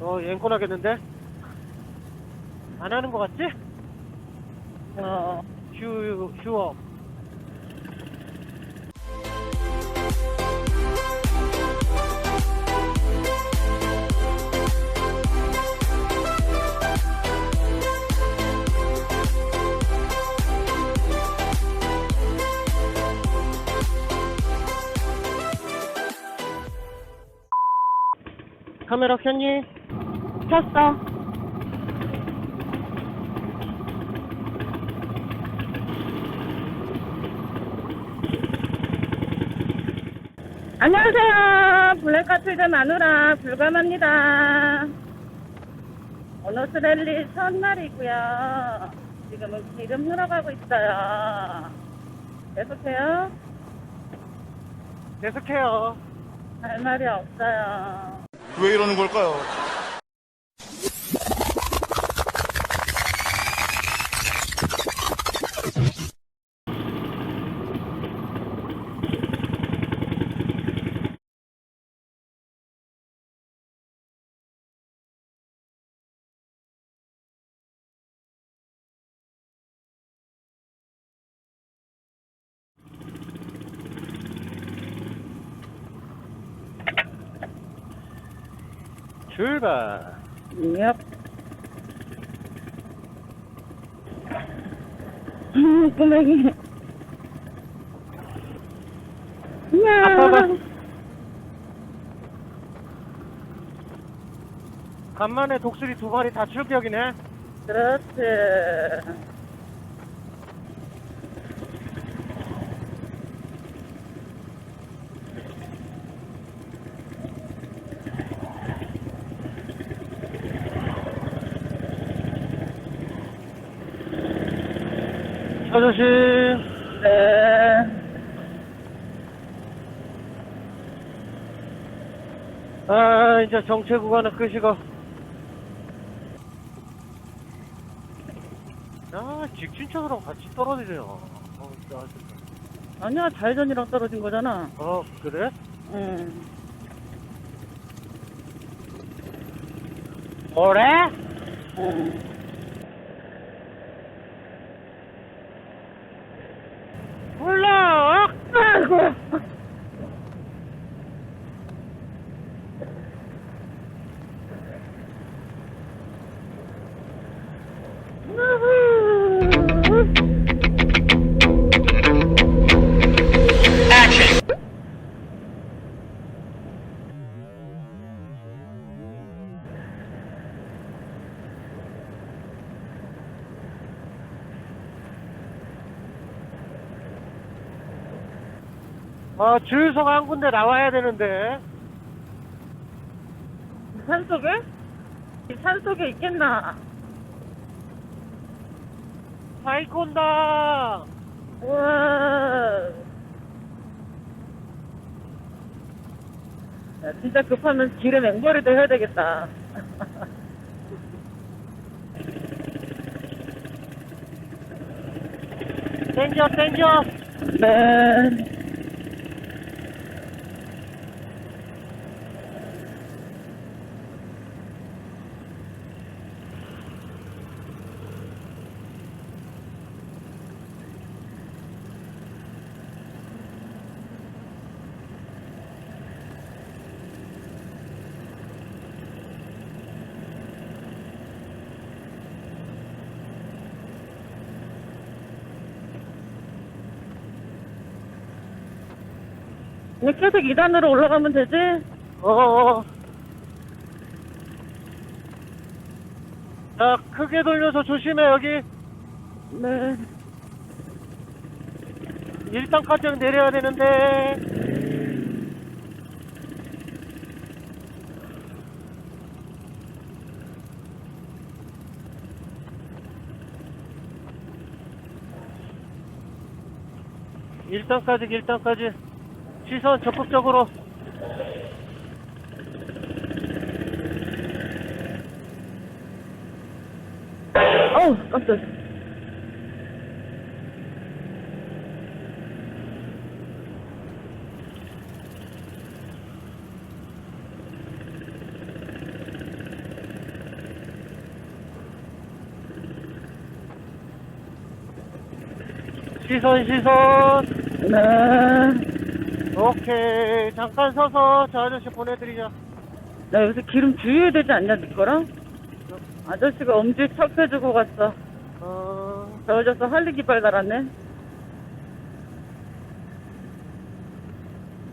어, 앵콜 하겠는데? 안 하는 것 같지? 어, 휴, 휴업. 카메라 켰니? 켰어. 안녕하세요. 블랙카트드 마누라 불감합니다. 오너스 랠리 첫날이고요. 지금은 기름 흘러가고 있어요. 계속해요. 계속해요. 할 말이 없어요. 왜 이러는 걸까요? 출발. 얍. 음, 꼬맹이. 야. 아빠가 간만에 독수리 두 마리 다 출격이네. 그렇지. 차 조심. 네. 아, 이제 정체 구간은 끝이고. 아, 직진차랑 같이 떨어지네요. 어, 진짜. 아니야, 좌회전이랑 떨어진 거잖아. 어, 그래? 응. 뭐래? 응. 주유소가 한 군데 나와야 되는데. 산 속에? 이산 속에 있겠나? 사이코 온다! 우와. 야, 진짜 급하면 기름 앵벌이도 해야 되겠다. 땡겨, 땡겨! 네. 그냥 계속 2단으로 올라가면 되지? 어어. 자, 크게 돌려서 조심해, 여기. 네. 1단까지 내려야 되는데. 일단까지 일단까지 시선 적극적으로. 어우 깜짝. 시선 시선. 네. 오케이. 잠깐 서서 저 아저씨 보내드리자. 나 여기서 기름 주유해야 되지 않냐, 니 거랑? 아저씨가 엄지 척해주고 갔어. 어, 저어져서 할리기발 달았네.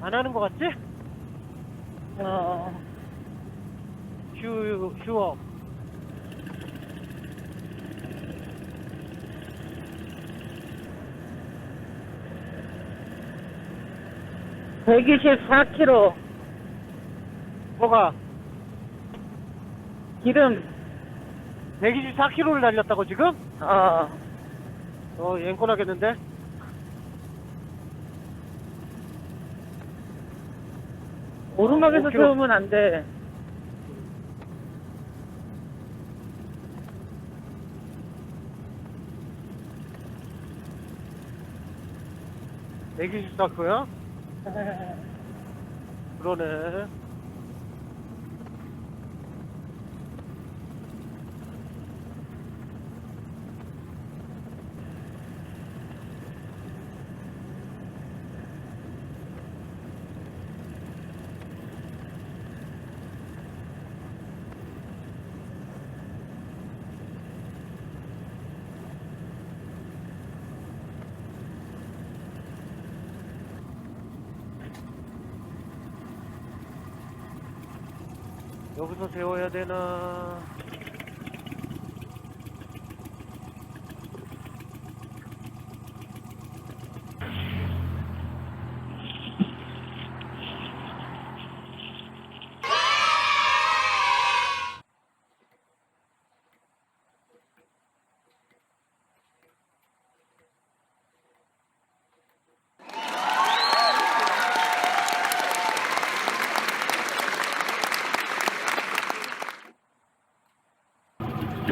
안 하는 거 같지? 어. 휴, 휴업. 백 124kg 뭐가? 기름. 124km를 달렸다고 지금? 어. 어, 앵콜하겠는데? 오르막에서 5kg. 세우면 안 돼. 네 124km야? 그러네. 여기서 세워야 되나?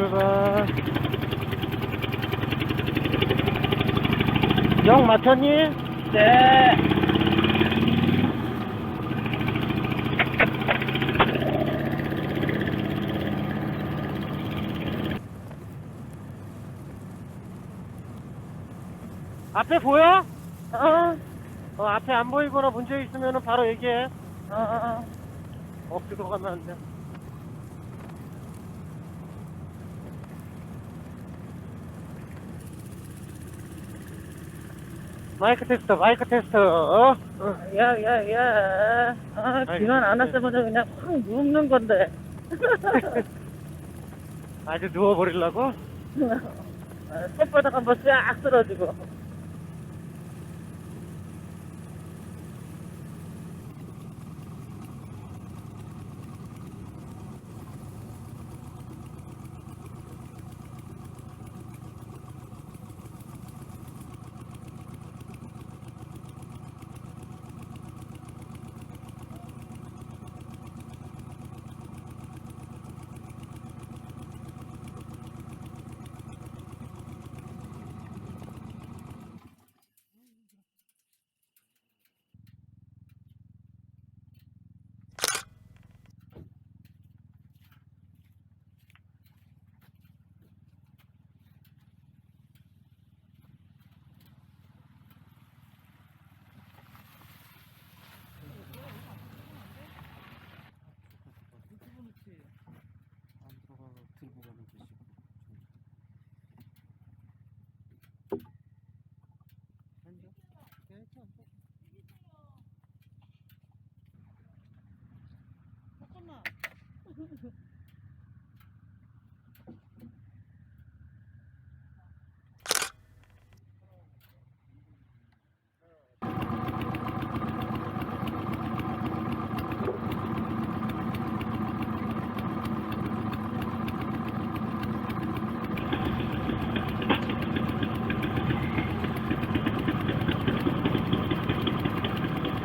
출발. 영 맞췄니? 네. 앞에 보여? 어. 어, 앞에 안 보이거나 문제 있으면 바로 얘기해. 어, 어. 엎드려 가면 안 돼. 마이크 테스트, 마이크 테스트, 어? 어. 야, 야, 야. 아, 아이, 비만 안 네. 왔으면 그냥 확 눕는 건데. 아주 누워버리려고? 손바닥 한번 싹 쓸어주고.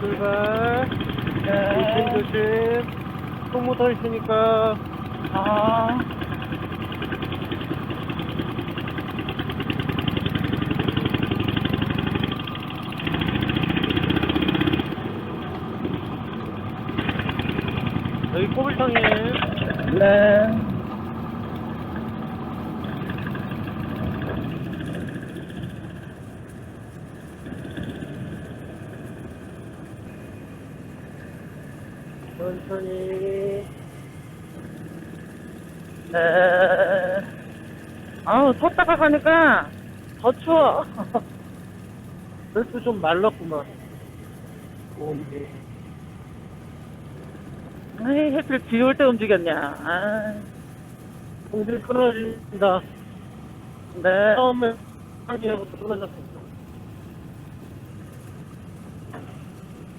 출발. 네. 조심, 묻어 있으니까. 아. 여기 꼬불탕이에요. 네. 아우, 섰다가 가니까 더 추워. 그래도 좀 말랐구만. 몸이. 에이, 햇빛 비올 때 움직였냐. 아, 공들이 끊어진다. 네. 처음에 한기하고도 끊어졌습니다.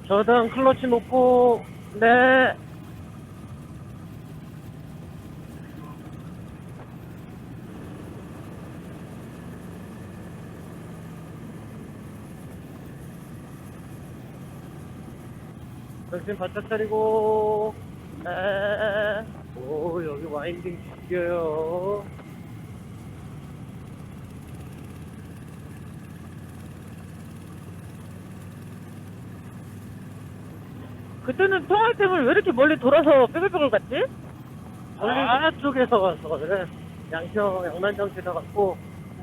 저당 클러치 놓고 네. 정신 바짝 차리고. 네. 오 여기 와인딩 죽여요. 그때는 통할 때문에 왜 이렇게 멀리 돌아서 삐글삐글 갔지? 아. 쪽에서 가서 그래. 양평 양난장 지나 갔고.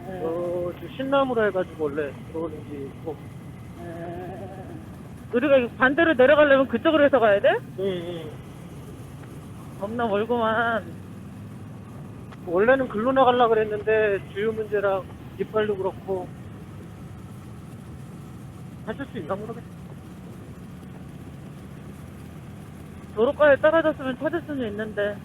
어, 저 신나무로 해가지고 원래 들어오는 게 있고 우리가 반대로 내려가려면 그쪽으로 해서 가야 돼? 응, 응. 겁나 멀구만. 원래는 글로 나가려고 그랬는데 주요 문제랑 이빨도 그렇고 하실 수 있나 모르겠어 도로가에 떨어졌으면 찾을 수는 있는데.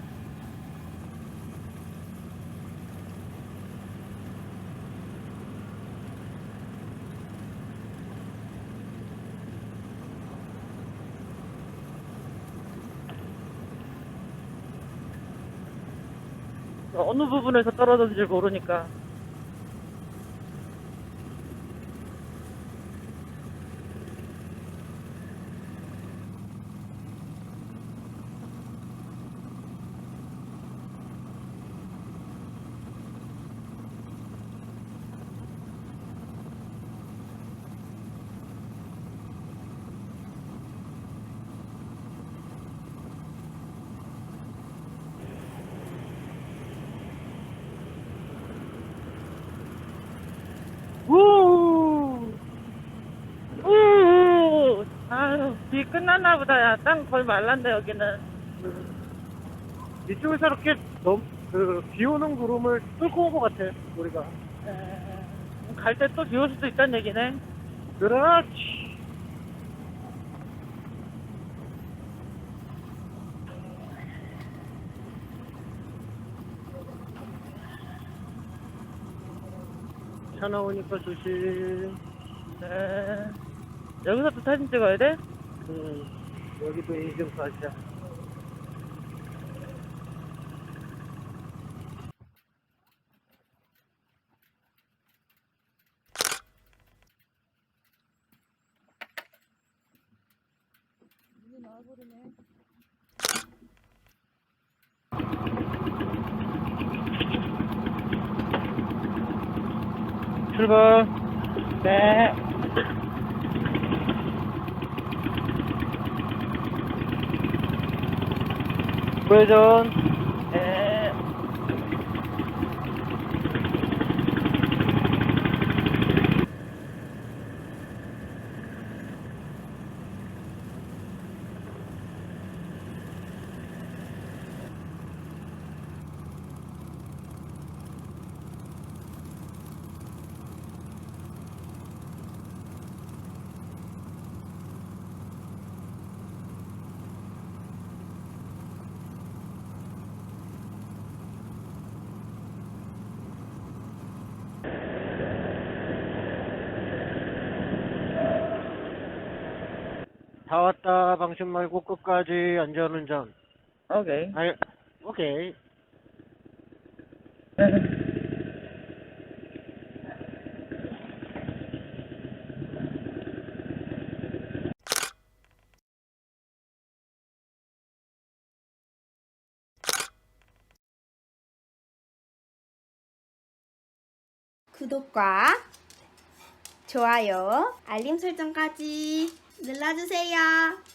어느 부분에서 떨어졌는지 모르니까. 우 우! 아유, 비 끝났나 보다. 야, 땅 거의 말랐네, 여기는. 이쪽에서 이렇게 넘, 그, 비 오는 구름을 뚫고 온 것 같아, 우리가. 갈 때 또 비 올 수도 있다는 얘기네. 그렇지. 차 나오니까 조심. 네. 여기서 또 사진 찍어야 돼? 음, 여기도 인증샷이야. 출발. 네. 우회전. 네. 다 왔다. 방심 말고 끝까지 안전운전. 오케이. 아니, 오케이. 구독과 좋아요, 알림 설정까지 눌러주세요.